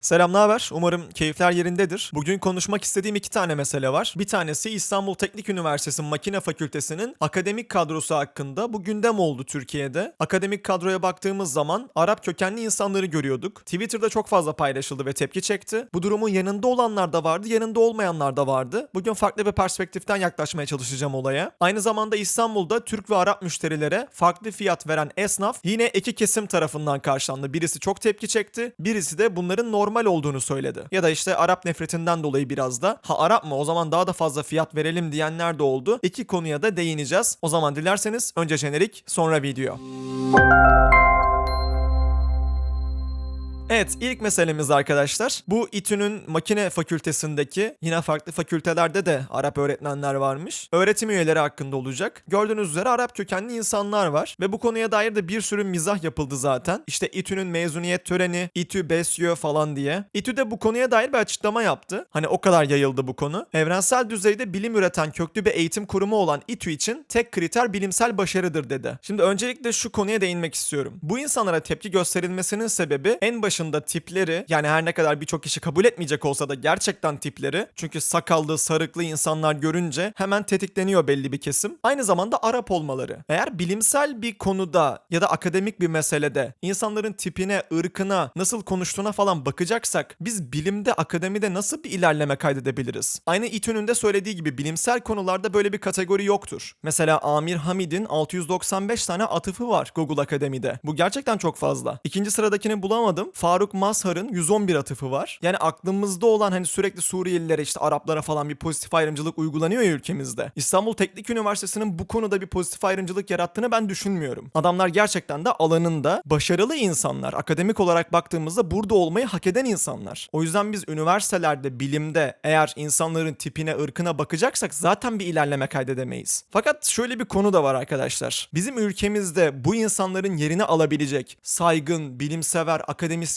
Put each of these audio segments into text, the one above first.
Selam, ne haber? Umarım keyifler yerindedir. Bugün konuşmak istediğim iki tane mesele var. Bir tanesi İstanbul Teknik Üniversitesi Makine Fakültesi'nin akademik kadrosu hakkında bu gündem oldu Türkiye'de. Akademik kadroya baktığımız zaman Arap kökenli insanları görüyorduk. Twitter'da çok fazla paylaşıldı ve tepki çekti. Bu durumun yanında olanlar da vardı, yanında olmayanlar da vardı. Bugün farklı bir perspektiften yaklaşmaya çalışacağım olaya. Aynı zamanda İstanbul'da Türk ve Arap müşterilere farklı fiyat veren esnaf yine iki kesim tarafından karşılandı. Birisi çok tepki çekti, birisi de bunların normal olduğunu söyledi. Ya da işte Arap nefretinden dolayı biraz da ha Arap mı o zaman daha da fazla fiyat verelim diyenler de oldu. İki konuya da değineceğiz. O zaman dilerseniz önce jenerik sonra video. Evet ilk meselemiz arkadaşlar. Bu İTÜ'nün makine fakültesindeki yine farklı fakültelerde de Arap öğretmenler varmış. Öğretim üyeleri hakkında olacak. Gördüğünüz üzere Arap kökenli insanlar var. Ve bu konuya dair de bir sürü mizah yapıldı zaten. İşte İTÜ'nün mezuniyet töreni, İTÜ besliyor falan diye. İTÜ de bu konuya dair bir açıklama yaptı. Hani o kadar yayıldı bu konu. Evrensel düzeyde bilim üreten köklü bir eğitim kurumu olan İTÜ için tek kriter bilimsel başarıdır dedi. Şimdi öncelikle şu konuya değinmek istiyorum. Bu insanlara tepki gösterilmesinin sebebi en başında tipleri yani her ne kadar birçok kişi kabul etmeyecek olsa da gerçekten tipleri çünkü sakallı, sarıklı insanlar görünce hemen tetikleniyor belli bir kesim. Aynı zamanda Arap olmaları. Eğer bilimsel bir konuda ya da akademik bir meselede insanların tipine, ırkına, nasıl konuştuğuna falan bakacaksak biz bilimde, akademide nasıl bir ilerleme kaydedebiliriz? Aynı İTÜ'nün de söylediği gibi bilimsel konularda böyle bir kategori yoktur. Mesela Amir Hamid'in 695 tane atıfı var Google Akademi'de. Bu gerçekten çok fazla. İkinci sıradakini bulamadım. Faruk Mazhar'ın 111 atıfı var. Yani aklımızda olan hani sürekli Suriyelilere işte Araplara falan bir pozitif ayrımcılık uygulanıyor ya ülkemizde. İstanbul Teknik Üniversitesi'nin bu konuda bir pozitif ayrımcılık yarattığını ben düşünmüyorum. Adamlar gerçekten de alanında başarılı insanlar. Akademik olarak baktığımızda burada olmayı hak eden insanlar. O yüzden biz üniversitelerde, bilimde eğer insanların tipine, ırkına bakacaksak zaten bir ilerleme kaydedemeyiz. Fakat şöyle bir konu da var arkadaşlar. Bizim ülkemizde bu insanların yerini alabilecek saygın, bilimsever,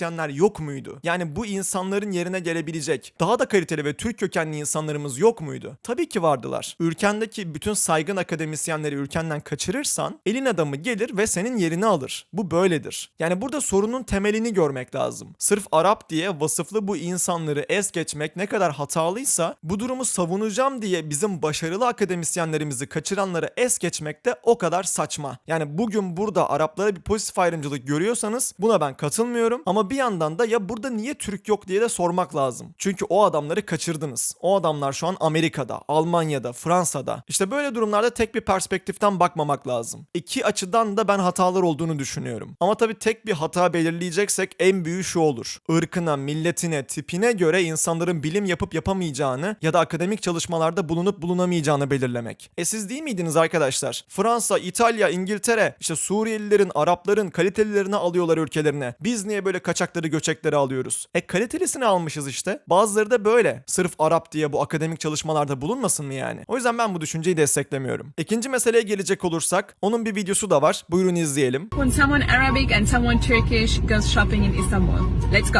akademisyenler yok muydu? Yani bu insanların yerine gelebilecek daha da kaliteli ve Türk kökenli insanlarımız yok muydu? Tabii ki vardılar. Ülkendeki bütün saygın akademisyenleri ülkenden kaçırırsan elin adamı gelir ve senin yerini alır. Bu böyledir. Yani burada sorunun temelini görmek lazım. Sırf Arap diye vasıflı bu insanları es geçmek ne kadar hatalıysa bu durumu savunacağım diye bizim başarılı akademisyenlerimizi kaçıranları es geçmek de o kadar saçma. Yani bugün burada Araplara bir pozitif ayrımcılık görüyorsanız buna ben katılmıyorum ama bir yandan da ya burada niye Türk yok diye de sormak lazım. Çünkü o adamları kaçırdınız. O adamlar şu an Amerika'da, Almanya'da, Fransa'da. İşte böyle durumlarda tek bir perspektiften bakmamak lazım. İki açıdan da ben hatalar olduğunu düşünüyorum. Ama tabii tek bir hata belirleyeceksek en büyüğü şu olur. Irkına, milletine, tipine göre insanların bilim yapıp yapamayacağını ya da akademik çalışmalarda bulunup bulunamayacağını belirlemek. E siz değil miydiniz arkadaşlar? Fransa, İtalya, İngiltere işte Suriyelilerin, Arapların kalitelilerini alıyorlar ülkelerine. Biz niye böyle kaçakları göçekleri alıyoruz? E kalitelisini almışız işte. Bazıları da böyle. Sırf Arap diye bu akademik çalışmalarda bulunmasın mı yani? O yüzden ben bu düşünceyi desteklemiyorum. İkinci meseleye gelecek olursak onun bir videosu da var. Buyurun izleyelim. when someone Arabic and someone Turkish goes shopping in Istanbul. Let's go.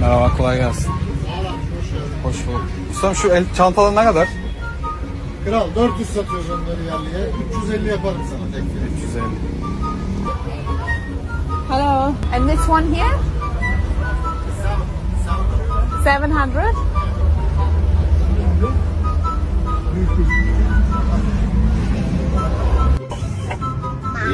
Merhaba kolay gelsin. Hoş bulduk. Ustam şu el çantalar ne kadar? Kral 400 satıyoruz onları yerliye. 350 yaparım sana tek fiyat. 350. Hello. And this one here? 700?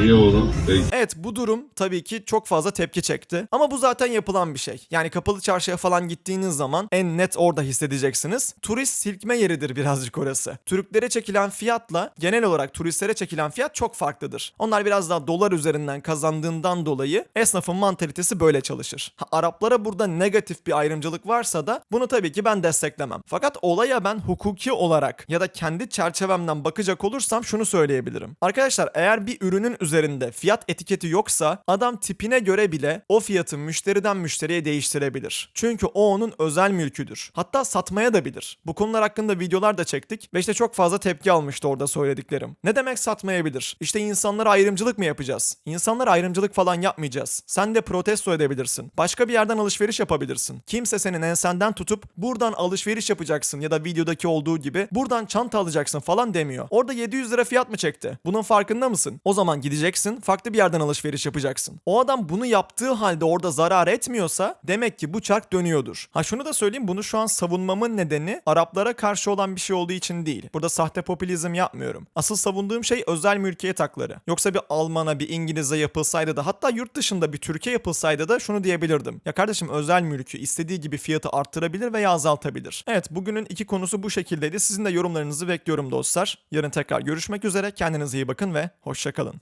İyi oğlum. Peki. Evet bu durum tabii ki çok fazla tepki çekti. Ama bu zaten yapılan bir şey. Yani kapalı çarşıya falan gittiğiniz zaman en net orada hissedeceksiniz. Turist silkme yeridir birazcık orası. Türklere çekilen fiyatla genel olarak turistlere çekilen fiyat çok farklıdır. Onlar biraz daha dolar üzerinden kazandığından dolayı esnafın mantalitesi böyle çalışır. Ha, Araplara burada negatif bir ayrımcılık varsa da bunu tabii ki ben desteklemem. Fakat olaya ben hukuki olarak ya da kendi çerçevemden bakacak olursam şunu söyleyebilirim. Arkadaşlar eğer bir ürünün üzerinde fiyat etiketi yoksa adam tipine göre bile o fiyatı müşteriden müşteriye değiştirebilir. Çünkü o onun özel mülküdür. Hatta satmaya da bilir. Bu konular hakkında videolar da çektik ve işte çok fazla tepki almıştı orada söylediklerim. Ne demek satmayabilir? İşte insanlara ayrımcılık mı yapacağız? İnsanlara ayrımcılık falan yapmayacağız. Sen de protesto edebilirsin. Başka bir yerden alışveriş yapabilirsin. Kimse senin ensenden tutup buradan alışveriş yapacaksın ya da videodaki olduğu gibi buradan çanta alacaksın falan demiyor. Orada 700 lira fiyat mı çekti? Bunun farkında mısın? O zaman gideceksin farklı bir yerden alışveriş yapacaksın? O adam bunu yaptığı halde orada zarar etmiyorsa demek ki bu çark dönüyordur. Ha şunu da söyleyeyim bunu şu an savunmamın nedeni Araplara karşı olan bir şey olduğu için değil. Burada sahte popülizm yapmıyorum. Asıl savunduğum şey özel mülkiyet hakları. Yoksa bir Alman'a bir İngiliz'e yapılsaydı da hatta yurt dışında bir Türkiye yapılsaydı da şunu diyebilirdim. Ya kardeşim özel mülkü istediği gibi fiyatı arttırabilir veya azaltabilir. Evet bugünün iki konusu bu şekildeydi. Sizin de yorumlarınızı bekliyorum dostlar. Yarın tekrar görüşmek üzere. Kendinize iyi bakın ve hoşçakalın.